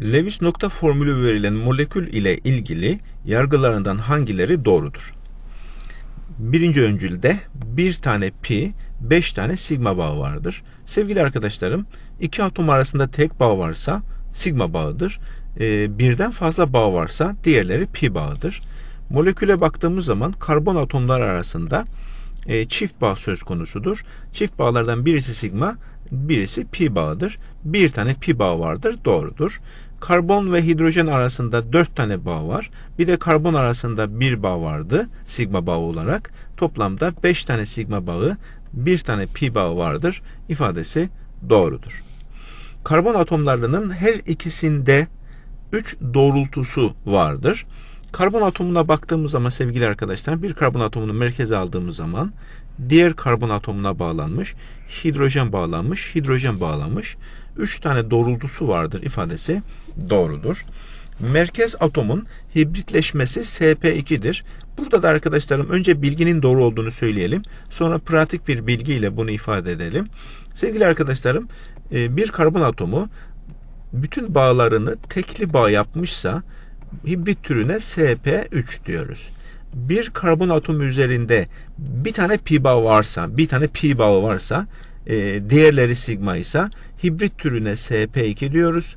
Lewis nokta formülü verilen molekül ile ilgili yargılarından hangileri doğrudur? Birinci öncülde bir tane pi, beş tane sigma bağı vardır. Sevgili arkadaşlarım, iki atom arasında tek bağ varsa sigma bağıdır. Ee, birden fazla bağ varsa diğerleri pi bağıdır. Moleküle baktığımız zaman karbon atomları arasında e, çift bağ söz konusudur. Çift bağlardan birisi sigma, birisi pi bağıdır. Bir tane pi bağı vardır, doğrudur. Karbon ve hidrojen arasında dört tane bağ var. Bir de karbon arasında bir bağ vardı sigma bağı olarak. Toplamda beş tane sigma bağı, bir tane pi bağı vardır ifadesi doğrudur. Karbon atomlarının her ikisinde 3 doğrultusu vardır. Karbon atomuna baktığımız zaman sevgili arkadaşlar bir karbon atomunu merkeze aldığımız zaman diğer karbon atomuna bağlanmış, hidrojen bağlanmış, hidrojen bağlanmış. 3 tane doğrultusu vardır ifadesi doğrudur. Merkez atomun hibritleşmesi sp2'dir. Burada da arkadaşlarım önce bilginin doğru olduğunu söyleyelim. Sonra pratik bir bilgiyle bunu ifade edelim. Sevgili arkadaşlarım e, bir karbon atomu bütün bağlarını tekli bağ yapmışsa hibrit türüne sp3 diyoruz. Bir karbon atomu üzerinde bir tane pi bağı varsa, bir tane pi bağı varsa, e, diğerleri sigma ise hibrit türüne sp2 diyoruz.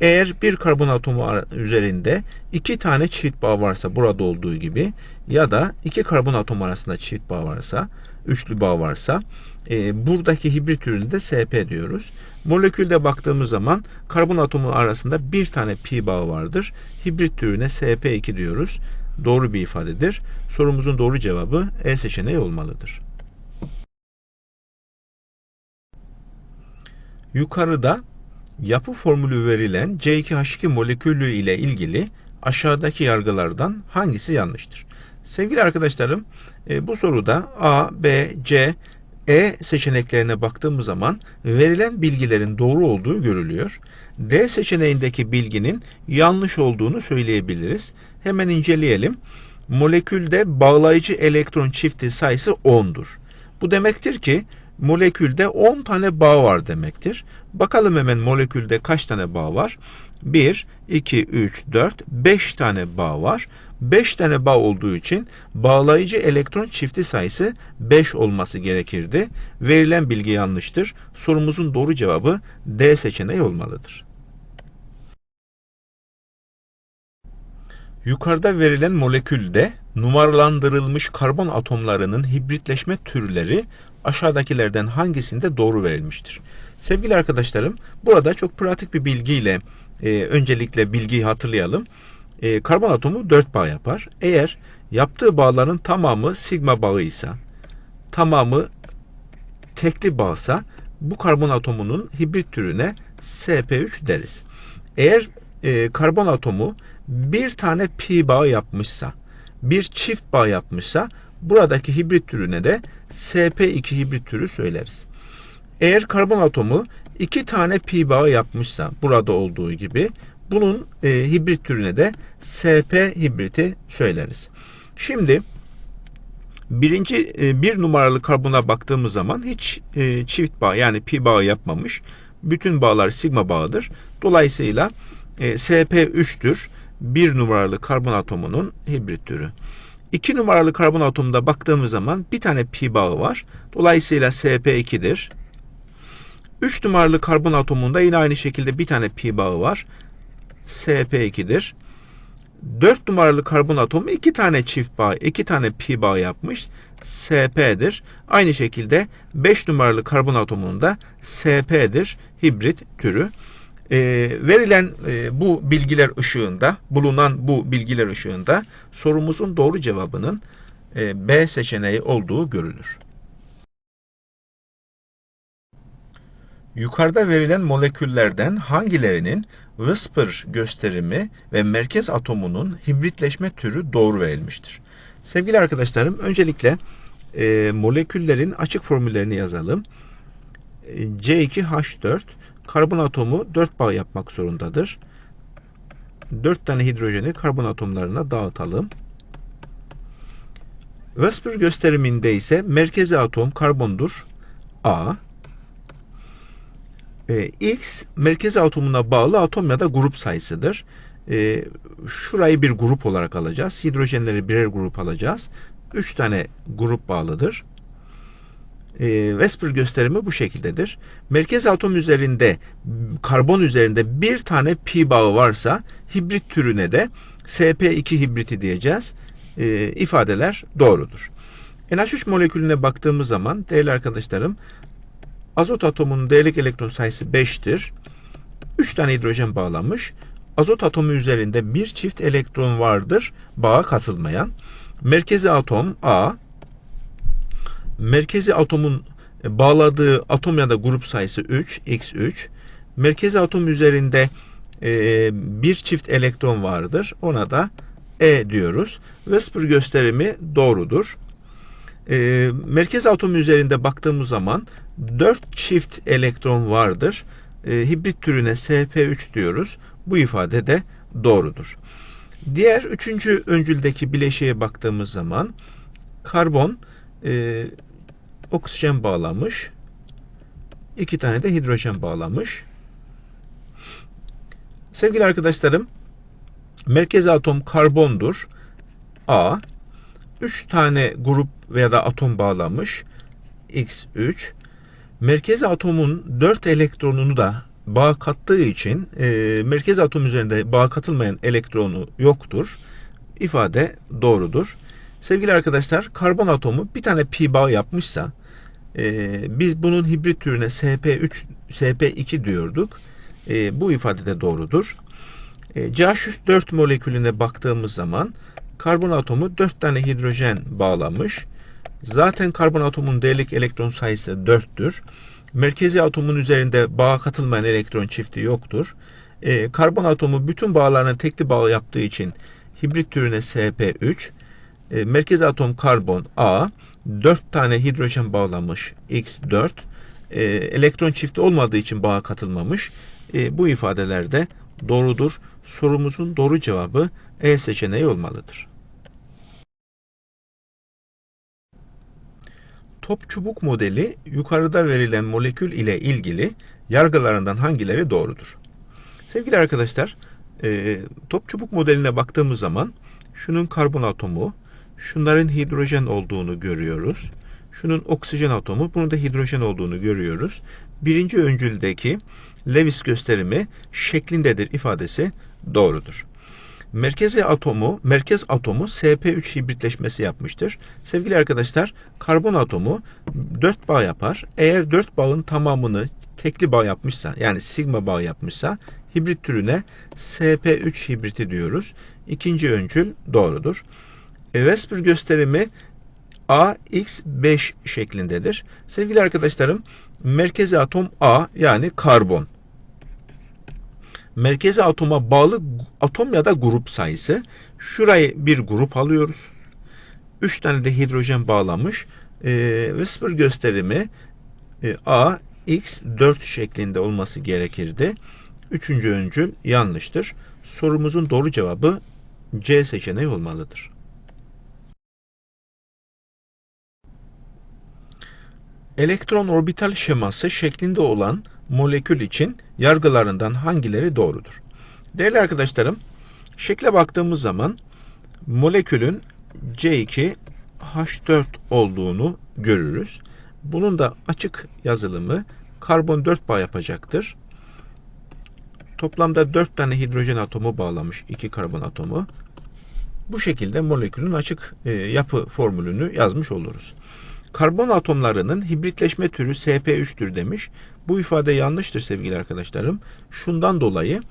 Eğer bir karbon atomu üzerinde iki tane çift bağ varsa burada olduğu gibi ya da iki karbon atomu arasında çift bağ varsa, üçlü bağ varsa e, buradaki hibrit türünde sp diyoruz. Molekülde baktığımız zaman karbon atomu arasında bir tane pi bağı vardır. Hibrit türüne sp2 diyoruz. Doğru bir ifadedir. Sorumuzun doğru cevabı E seçeneği olmalıdır. Yukarıda yapı formülü verilen C2H2 molekülü ile ilgili aşağıdaki yargılardan hangisi yanlıştır? Sevgili arkadaşlarım, e, bu soruda A, B, C, E seçeneklerine baktığımız zaman verilen bilgilerin doğru olduğu görülüyor. D seçeneğindeki bilginin yanlış olduğunu söyleyebiliriz. Hemen inceleyelim. Molekülde bağlayıcı elektron çifti sayısı 10'dur. Bu demektir ki molekülde 10 tane bağ var demektir. Bakalım hemen molekülde kaç tane bağ var? 1, 2, 3, 4, 5 tane bağ var. 5 tane bağ olduğu için bağlayıcı elektron çifti sayısı 5 olması gerekirdi. Verilen bilgi yanlıştır. Sorumuzun doğru cevabı D seçeneği olmalıdır. Yukarıda verilen molekülde numaralandırılmış karbon atomlarının hibritleşme türleri aşağıdakilerden hangisinde doğru verilmiştir? Sevgili arkadaşlarım, burada çok pratik bir bilgiyle e, öncelikle bilgiyi hatırlayalım. E, karbon atomu 4 bağ yapar. Eğer yaptığı bağların tamamı sigma bağıysa, tamamı tekli bağsa bu karbon atomunun hibrit türüne sp3 deriz. Eğer e, karbon atomu bir tane pi bağ yapmışsa, bir çift bağ yapmışsa buradaki hibrit türüne de sp2 hibrit türü söyleriz. Eğer karbon atomu iki tane pi bağı yapmışsa burada olduğu gibi bunun e, hibrit türüne de sp hibriti söyleriz. Şimdi birinci e, bir numaralı karbona baktığımız zaman hiç e, çift bağ yani pi bağı yapmamış. Bütün bağlar sigma bağıdır. Dolayısıyla e, sp3'tür. Bir numaralı karbon atomunun hibrit türü. 2 numaralı karbon atomunda baktığımız zaman bir tane pi bağı var. Dolayısıyla sp2'dir. 3 numaralı karbon atomunda yine aynı şekilde bir tane pi bağı var. sp2'dir. 4 numaralı karbon atomu iki tane çift bağ, iki tane pi bağ yapmış. Sp'dir. Aynı şekilde 5 numaralı karbon atomunda Sp'dir. Hibrit türü. E, verilen e, bu bilgiler ışığında, bulunan bu bilgiler ışığında sorumuzun doğru cevabının e, B seçeneği olduğu görülür. Yukarıda verilen moleküllerden hangilerinin Whisper gösterimi ve merkez atomunun hibritleşme türü doğru verilmiştir? Sevgili arkadaşlarım, öncelikle e, moleküllerin açık formüllerini yazalım. E, C2H4 karbon atomu 4 bağ yapmak zorundadır. 4 tane hidrojeni karbon atomlarına dağıtalım. Whisper gösteriminde ise merkezi atom karbondur. A. E, X merkez atomuna bağlı atom ya da grup sayısıdır. E, şurayı bir grup olarak alacağız. Hidrojenleri birer grup alacağız. 3 tane grup bağlıdır. E, Vesper gösterimi bu şekildedir. Merkez atom üzerinde karbon üzerinde bir tane pi bağı varsa hibrit türüne de sp2 hibriti diyeceğiz. E, ifadeler doğrudur. NH3 molekülüne baktığımız zaman değerli arkadaşlarım azot atomunun değerlik elektron sayısı 5'tir. 3 tane hidrojen bağlanmış. Azot atomu üzerinde bir çift elektron vardır bağa katılmayan. Merkezi atom A. Merkezi atomun bağladığı atom ya da grup sayısı 3, x3. Merkezi atom üzerinde e, bir çift elektron vardır. Ona da E diyoruz. Vesper gösterimi doğrudur. E, merkez atom üzerinde baktığımız zaman 4 çift elektron vardır. E, hibrit türüne sp3 diyoruz. Bu ifade de doğrudur. Diğer üçüncü öncüldeki bileşiğe baktığımız zaman karbon e, oksijen bağlamış. iki tane de hidrojen bağlamış. Sevgili arkadaşlarım, merkez atom karbondur. A. 3 tane grup veya da atom bağlamış. X3. Merkez atomun 4 elektronunu da bağ kattığı için e, merkez atom üzerinde bağ katılmayan elektronu yoktur. İfade doğrudur. Sevgili arkadaşlar, karbon atomu bir tane pi bağ yapmışsa e, biz bunun hibrit türüne sp3, sp2 diyorduk. E, bu ifade de doğrudur. E, CH4 molekülüne baktığımız zaman karbon atomu 4 tane hidrojen bağlamış. Zaten karbon atomunun değerlik elektron sayısı 4'tür. Merkezi atomun üzerinde bağa katılmayan elektron çifti yoktur. E, karbon atomu bütün bağlarına tekli bağ yaptığı için hibrit türüne sp3. E, merkezi atom karbon A. 4 tane hidrojen bağlamış x4. E, elektron çifti olmadığı için bağa katılmamış. E, bu ifadeler de doğrudur. Sorumuzun doğru cevabı E seçeneği olmalıdır. Top çubuk modeli yukarıda verilen molekül ile ilgili yargılarından hangileri doğrudur? Sevgili arkadaşlar, e, top çubuk modeline baktığımız zaman şunun karbon atomu, şunların hidrojen olduğunu görüyoruz. Şunun oksijen atomu, bunun da hidrojen olduğunu görüyoruz. Birinci öncüldeki Lewis gösterimi şeklindedir ifadesi doğrudur. Merkezi atomu, merkez atomu sp3 hibritleşmesi yapmıştır. Sevgili arkadaşlar, karbon atomu 4 bağ yapar. Eğer 4 bağın tamamını tekli bağ yapmışsa, yani sigma bağ yapmışsa hibrit türüne sp3 hibriti diyoruz. İkinci öncül doğrudur. E, Vesper gösterimi AX5 şeklindedir. Sevgili arkadaşlarım, merkezi atom A yani karbon merkezi atoma bağlı atom ya da grup sayısı. Şurayı bir grup alıyoruz. 3 tane de hidrojen bağlamış. E, Whisper gösterimi e, A, X, 4 şeklinde olması gerekirdi. Üçüncü öncül yanlıştır. Sorumuzun doğru cevabı C seçeneği olmalıdır. Elektron orbital şeması şeklinde olan molekül için yargılarından hangileri doğrudur? Değerli arkadaşlarım, şekle baktığımız zaman molekülün C2H4 olduğunu görürüz. Bunun da açık yazılımı karbon 4 bağ yapacaktır. Toplamda 4 tane hidrojen atomu bağlamış, 2 karbon atomu. Bu şekilde molekülün açık e, yapı formülünü yazmış oluruz. Karbon atomlarının hibritleşme türü sp3'tür demiş. Bu ifade yanlıştır sevgili arkadaşlarım. Şundan dolayı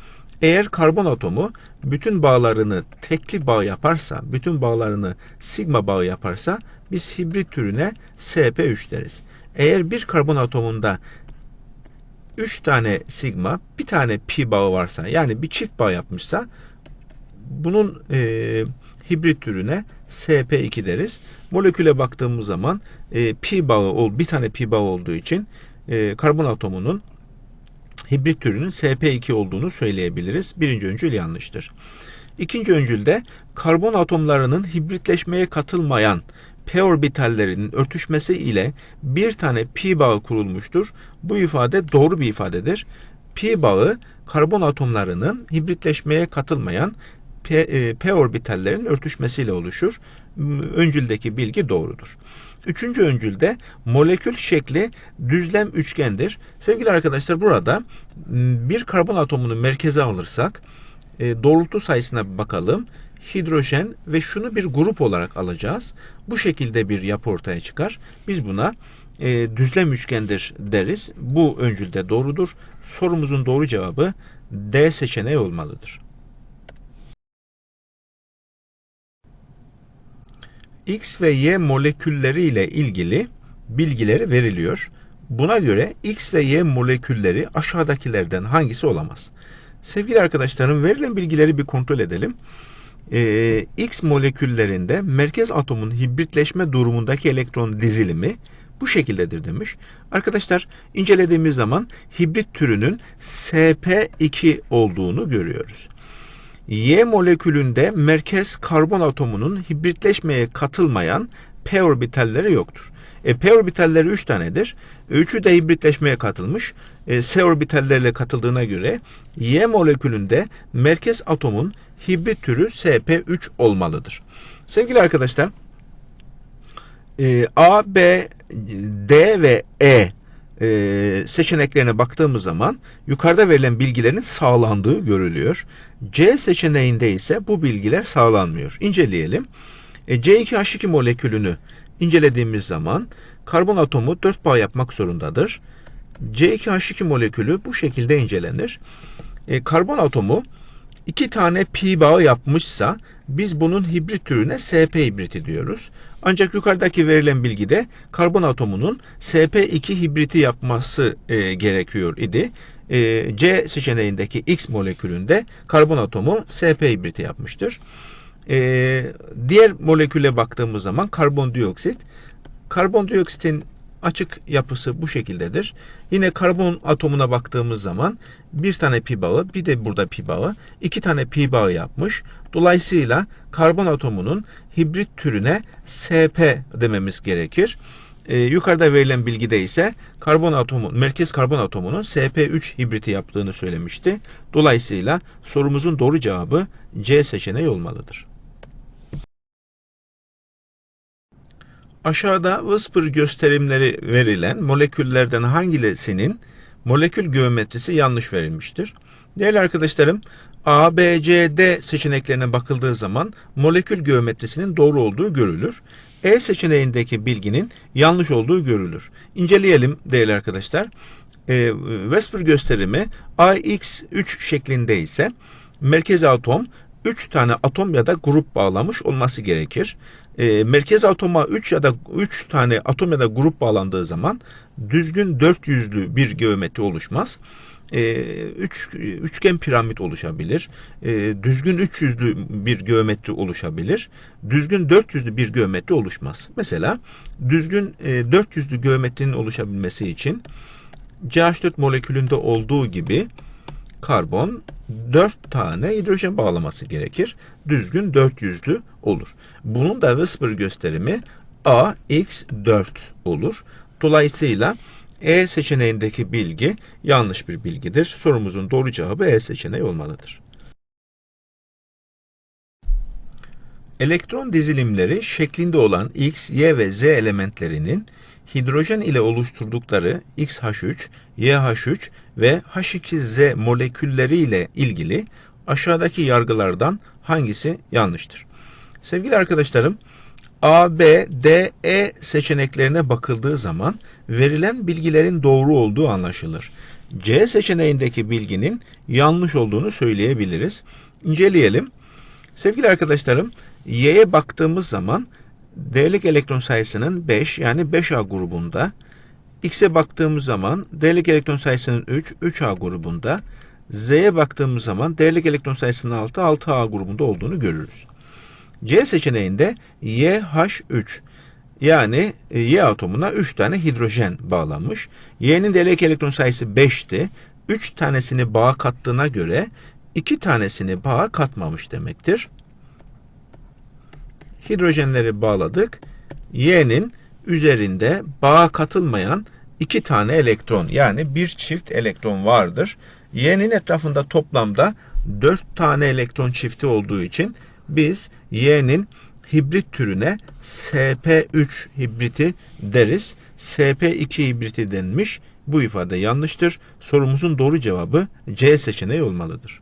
eğer karbon atomu bütün bağlarını tekli bağ yaparsa, bütün bağlarını sigma bağı yaparsa biz hibrit türüne sp3 deriz. Eğer bir karbon atomunda 3 tane sigma, bir tane pi bağı varsa yani bir çift bağ yapmışsa bunun e, hibrit türüne sp2 deriz. Moleküle baktığımız zaman e, pi bağı bir tane pi bağı olduğu için e, karbon atomunun hibrit türünün sp2 olduğunu söyleyebiliriz. Birinci öncül yanlıştır. İkinci öncülde karbon atomlarının hibritleşmeye katılmayan p orbitallerinin örtüşmesi ile bir tane pi bağı kurulmuştur. Bu ifade doğru bir ifadedir. Pi bağı karbon atomlarının hibritleşmeye katılmayan p, e, p orbitallerin örtüşmesiyle oluşur. Öncüldeki bilgi doğrudur. Üçüncü öncülde molekül şekli düzlem üçgendir. Sevgili arkadaşlar burada bir karbon atomunu merkeze alırsak e, doğrultu sayısına bakalım. Hidrojen ve şunu bir grup olarak alacağız. Bu şekilde bir yapı ortaya çıkar. Biz buna e, düzlem üçgendir deriz. Bu öncülde doğrudur. Sorumuzun doğru cevabı D seçeneği olmalıdır. X ve Y molekülleri ile ilgili bilgileri veriliyor. Buna göre X ve Y molekülleri aşağıdakilerden hangisi olamaz? Sevgili arkadaşlarım verilen bilgileri bir kontrol edelim. Ee, X moleküllerinde merkez atomun hibritleşme durumundaki elektron dizilimi bu şekildedir demiş. Arkadaşlar incelediğimiz zaman hibrit türünün sp2 olduğunu görüyoruz. Y molekülünde merkez karbon atomunun hibritleşmeye katılmayan p orbitalleri yoktur. E, p orbitalleri 3 tanedir. Üçü de hibritleşmeye katılmış. E, s orbitalleriyle katıldığına göre Y molekülünde merkez atomun hibrit türü sp3 olmalıdır. Sevgili arkadaşlar, e, A, B, D ve E e, seçeneklerine baktığımız zaman yukarıda verilen bilgilerin sağlandığı görülüyor. C seçeneğinde ise bu bilgiler sağlanmıyor. İnceleyelim. E, C2H2 molekülünü incelediğimiz zaman karbon atomu 4 bağ yapmak zorundadır. C2H2 molekülü bu şekilde incelenir. E, karbon atomu iki tane pi bağı yapmışsa biz bunun hibrit türüne sp hibriti diyoruz. Ancak yukarıdaki verilen bilgide karbon atomunun sp2 hibriti yapması e, gerekiyor idi. E, C seçeneğindeki X molekülünde karbon atomu sp hibriti yapmıştır. E, diğer moleküle baktığımız zaman karbondioksit. Karbondioksitin açık yapısı bu şekildedir. Yine karbon atomuna baktığımız zaman bir tane pi bağı, bir de burada pi bağı, iki tane pi bağı yapmış. Dolayısıyla karbon atomunun hibrit türüne sp dememiz gerekir. Ee, yukarıda verilen bilgide ise karbon atomu, merkez karbon atomunun sp3 hibriti yaptığını söylemişti. Dolayısıyla sorumuzun doğru cevabı C seçeneği olmalıdır. Aşağıda Whisper gösterimleri verilen moleküllerden hangilerinin molekül geometrisi yanlış verilmiştir? Değerli arkadaşlarım, A, B, C, D seçeneklerine bakıldığı zaman molekül geometrisinin doğru olduğu görülür. E seçeneğindeki bilginin yanlış olduğu görülür. İnceleyelim değerli arkadaşlar. E, Whisper gösterimi AX3 şeklinde ise merkez atom 3 tane atom ya da grup bağlamış olması gerekir. E, merkez atoma 3 ya da 3 tane atom ya da grup bağlandığı zaman düzgün dört yüzlü bir geometri oluşmaz. E, üç, üçgen piramit oluşabilir. E, düzgün üç yüzlü bir geometri oluşabilir. Düzgün dört yüzlü bir geometri oluşmaz. Mesela düzgün e, dört yüzlü geometrinin oluşabilmesi için CH4 molekülünde olduğu gibi karbon 4 tane hidrojen bağlaması gerekir. Düzgün 400'lü olur. Bunun da Whisper gösterimi AX4 olur. Dolayısıyla E seçeneğindeki bilgi yanlış bir bilgidir. Sorumuzun doğru cevabı E seçeneği olmalıdır. Elektron dizilimleri şeklinde olan X, Y ve Z elementlerinin hidrojen ile oluşturdukları XH3, YH3 ve H2Z molekülleri ile ilgili aşağıdaki yargılardan hangisi yanlıştır? Sevgili arkadaşlarım, A, B, D, E seçeneklerine bakıldığı zaman verilen bilgilerin doğru olduğu anlaşılır. C seçeneğindeki bilginin yanlış olduğunu söyleyebiliriz. İnceleyelim. Sevgili arkadaşlarım, Y'ye baktığımız zaman D'lik elektron sayısının 5 yani 5A grubunda, X'e baktığımız zaman D'lik elektron sayısının 3, 3A grubunda, Z'ye baktığımız zaman D'lik elektron sayısının 6, 6A grubunda olduğunu görürüz. C seçeneğinde YH3 yani e, Y atomuna 3 tane hidrojen bağlanmış. Y'nin D'lik elektron sayısı 5'ti. 3 tanesini bağa kattığına göre 2 tanesini bağa katmamış demektir. Hidrojenleri bağladık. Y'nin üzerinde bağa katılmayan iki tane elektron yani bir çift elektron vardır. Y'nin etrafında toplamda 4 tane elektron çifti olduğu için biz Y'nin hibrit türüne SP3 hibriti deriz. SP2 hibriti denmiş. Bu ifade yanlıştır. Sorumuzun doğru cevabı C seçeneği olmalıdır.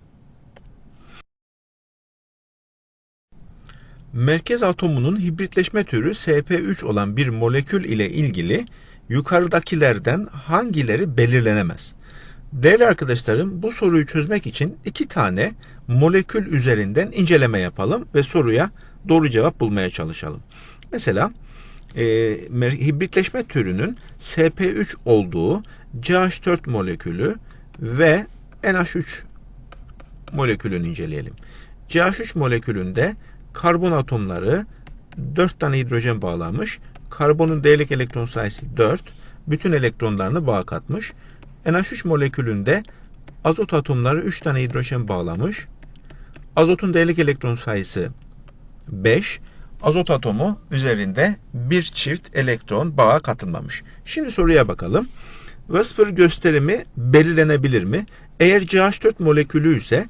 Merkez atomunun hibritleşme türü SP3 olan bir molekül ile ilgili yukarıdakilerden hangileri belirlenemez? Değerli arkadaşlarım bu soruyu çözmek için iki tane molekül üzerinden inceleme yapalım ve soruya doğru cevap bulmaya çalışalım. Mesela e, hibritleşme türünün SP3 olduğu CH4 molekülü ve NH3 molekülünü inceleyelim. CH3 molekülünde karbon atomları 4 tane hidrojen bağlamış. Karbonun değerlik elektron sayısı 4. Bütün elektronlarını bağ katmış. NH3 molekülünde azot atomları 3 tane hidrojen bağlamış. Azotun değerlik elektron sayısı 5. Azot atomu üzerinde bir çift elektron bağa katılmamış. Şimdi soruya bakalım. Whisper gösterimi belirlenebilir mi? Eğer CH4 molekülü ise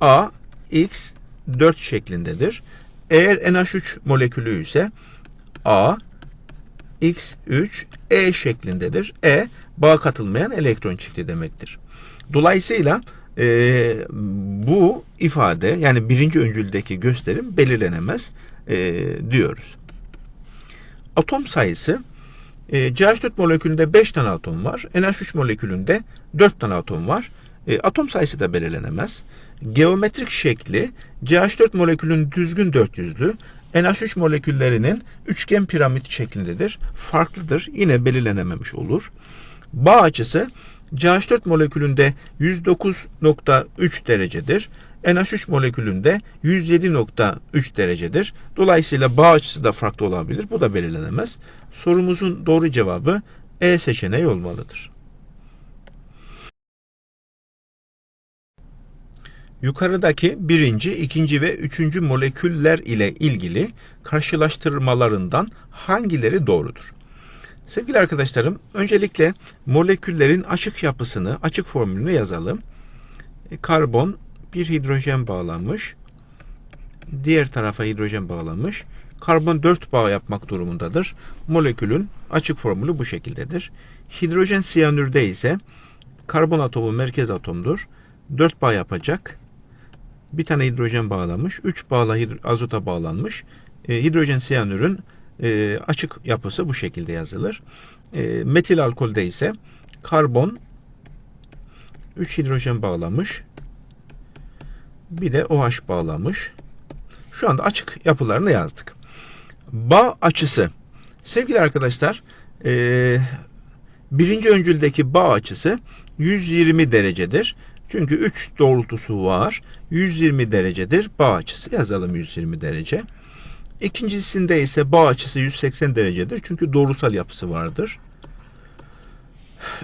A, X, 4 şeklindedir. Eğer NH3 molekülü ise A, X3, E şeklindedir. E, bağa katılmayan elektron çifti demektir. Dolayısıyla e, bu ifade yani birinci öncüldeki gösterim belirlenemez e, diyoruz. Atom sayısı e, CH4 molekülünde 5 tane atom var. NH3 molekülünde 4 tane atom var. E, atom sayısı da belirlenemez. Geometrik şekli CH4 molekülünün düzgün dört yüzlü, NH3 moleküllerinin üçgen piramit şeklindedir. Farklıdır. Yine belirlenememiş olur. Bağ açısı CH4 molekülünde 109.3 derecedir. NH3 molekülünde 107.3 derecedir. Dolayısıyla bağ açısı da farklı olabilir. Bu da belirlenemez. Sorumuzun doğru cevabı E seçeneği olmalıdır. Yukarıdaki birinci, ikinci ve üçüncü moleküller ile ilgili karşılaştırmalarından hangileri doğrudur? Sevgili arkadaşlarım, öncelikle moleküllerin açık yapısını, açık formülünü yazalım. E, karbon bir hidrojen bağlanmış. Diğer tarafa hidrojen bağlanmış. Karbon 4 bağ yapmak durumundadır. Molekülün açık formülü bu şekildedir. Hidrojen siyanürde ise karbon atomu merkez atomdur. 4 bağ yapacak bir tane hidrojen bağlanmış, 3 bağla azota bağlanmış. E, hidrojen siyanürün e, açık yapısı bu şekilde yazılır. E, metil alkolde ise karbon 3 hidrojen bağlamış. Bir de OH bağlamış. Şu anda açık yapılarını yazdık. Bağ açısı. Sevgili arkadaşlar, e, birinci öncüldeki bağ açısı 120 derecedir. Çünkü 3 doğrultusu var. 120 derecedir. Bağ açısı yazalım 120 derece. İkincisinde ise bağ açısı 180 derecedir. Çünkü doğrusal yapısı vardır.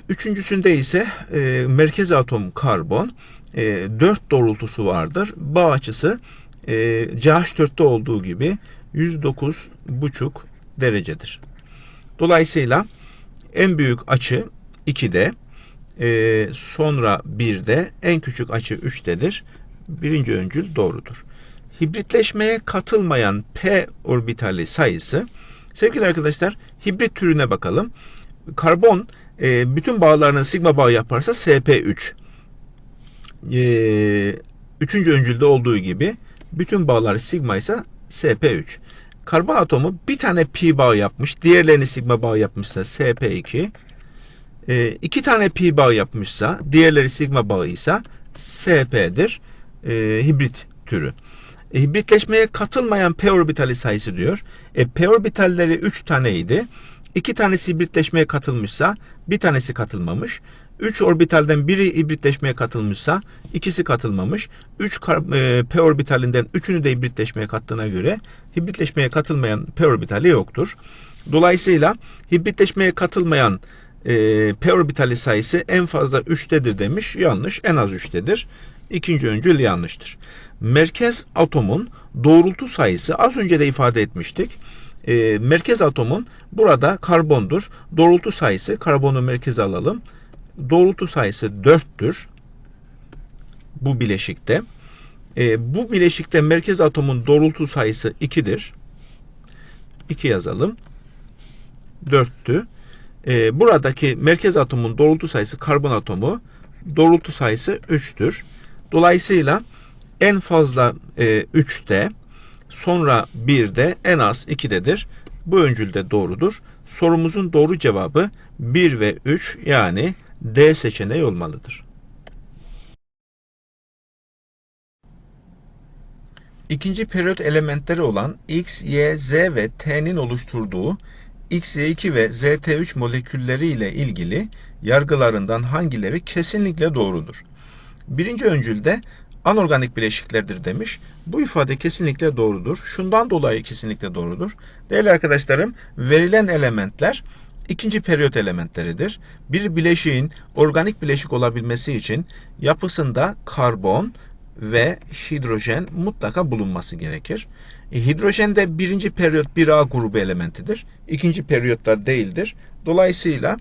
Üçüncüsünde ise e, merkez atom karbon e, 4 doğrultusu vardır. Bağ açısı e, CH4'te olduğu gibi 109,5 derecedir. Dolayısıyla en büyük açı 2'de, e, sonra 1'de, en küçük açı 3'tedir. Birinci öncül doğrudur. Hibritleşmeye katılmayan p orbitali sayısı, sevgili arkadaşlar hibrit türüne bakalım. Karbon e, bütün bağlarının sigma bağı yaparsa sp3. E, üçüncü öncülde olduğu gibi bütün bağlar sigma ise sp3. Karbon atomu bir tane pi bağ yapmış, diğerlerini sigma bağ yapmışsa sp2. E, iki tane pi bağ yapmışsa, diğerleri sigma bağı ise sp'dir. E, hibrit türü. E, hibritleşmeye katılmayan p orbitali sayısı diyor. E, p orbitalleri 3 taneydi. 2 tanesi hibritleşmeye katılmışsa bir tanesi katılmamış. 3 orbitalden biri hibritleşmeye katılmışsa ikisi katılmamış. 3 e, p orbitalinden 3'ünü de hibritleşmeye kattığına göre hibritleşmeye katılmayan p orbitali yoktur. Dolayısıyla hibritleşmeye katılmayan e, p orbitali sayısı en fazla 3'tedir demiş. Yanlış. En az 3'tedir. İkinci öncül yanlıştır. Merkez atomun doğrultu sayısı az önce de ifade etmiştik. E, merkez atomun burada karbondur. Doğrultu sayısı karbonu merkeze alalım. Doğrultu sayısı 4'tür. Bu bileşikte. E, bu bileşikte merkez atomun doğrultu sayısı 2'dir. 2 yazalım. 4'tü. E, buradaki merkez atomun doğrultu sayısı karbon atomu doğrultu sayısı 3'tür. Dolayısıyla en fazla e, 3'te sonra 1'de en az 2'dedir. Bu öncül de doğrudur. Sorumuzun doğru cevabı 1 ve 3 yani D seçeneği olmalıdır. İkinci periyot elementleri olan X, Y, Z ve T'nin oluşturduğu XY2 ve ZT3 molekülleri ile ilgili yargılarından hangileri kesinlikle doğrudur? Birinci öncülde anorganik bileşiklerdir demiş. Bu ifade kesinlikle doğrudur. Şundan dolayı kesinlikle doğrudur. Değerli arkadaşlarım, verilen elementler ikinci periyot elementleridir. Bir bileşiğin organik bileşik olabilmesi için yapısında karbon ve hidrojen mutlaka bulunması gerekir. E, hidrojen de birinci periyot 1A grubu elementidir. İkinci periyotta değildir. Dolayısıyla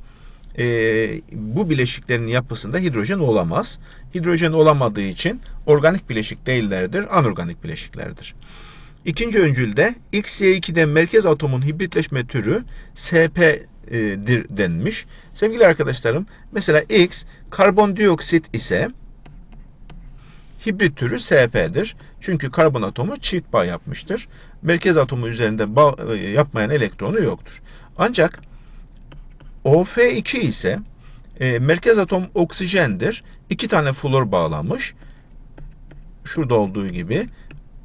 e, bu bileşiklerin yapısında hidrojen olamaz. Hidrojen olamadığı için organik bileşik değillerdir, anorganik bileşiklerdir. İkinci öncülde XY2'de merkez atomun hibritleşme türü SP'dir denmiş. Sevgili arkadaşlarım, mesela X karbondioksit ise hibrit türü SP'dir. Çünkü karbon atomu çift bağ yapmıştır. Merkez atomu üzerinde bağ e, yapmayan elektronu yoktur. Ancak OF2 ise e, merkez atom oksijendir. İki tane flor bağlamış. Şurada olduğu gibi.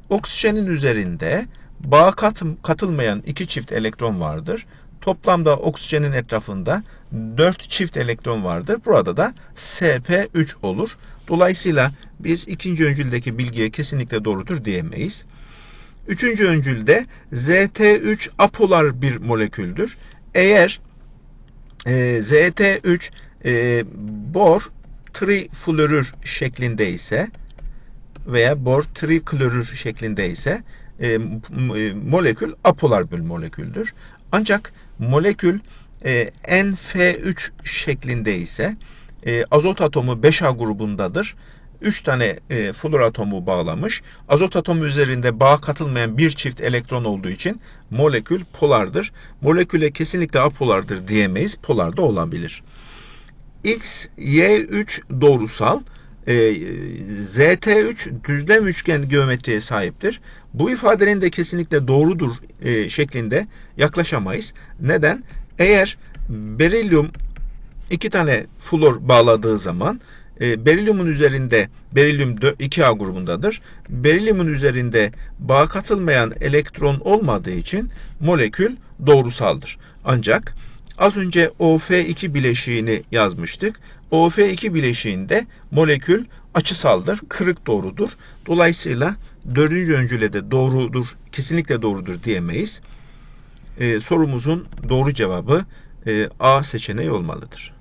Oksijenin üzerinde bağ kat, katılmayan iki çift elektron vardır. Toplamda oksijenin etrafında 4 çift elektron vardır. Burada da sp3 olur. Dolayısıyla biz ikinci öncüldeki bilgiye kesinlikle doğrudur diyemeyiz. Üçüncü öncülde ZT3 apolar bir moleküldür. Eğer e, ZT3 e, bor trifluorür şeklinde ise veya bor triklorür şeklinde ise e, e, molekül apolar bir moleküldür. Ancak molekül e, NF3 şeklinde ise e, azot atomu 5A grubundadır. 3 tane e, flor atomu bağlamış. Azot atomu üzerinde bağ katılmayan bir çift elektron olduğu için molekül polardır. Moleküle kesinlikle apolardır diyemeyiz. Polar da olabilir. X, Y3 doğrusal. E, ZT3 düzlem üçgen geometriye sahiptir. Bu ifadenin de kesinlikle doğrudur e, şeklinde yaklaşamayız. Neden? Eğer berilyum iki tane flor bağladığı zaman e, berilyumun üzerinde berilyum 2A grubundadır. Berilyumun üzerinde bağ katılmayan elektron olmadığı için molekül doğrusaldır. Ancak az önce OF2 bileşiğini yazmıştık. OF2 bileşiğinde molekül açısaldır, kırık doğrudur. Dolayısıyla dördüncü öncüle de doğrudur, kesinlikle doğrudur diyemeyiz. Ee, sorumuzun doğru cevabı e, A seçeneği olmalıdır.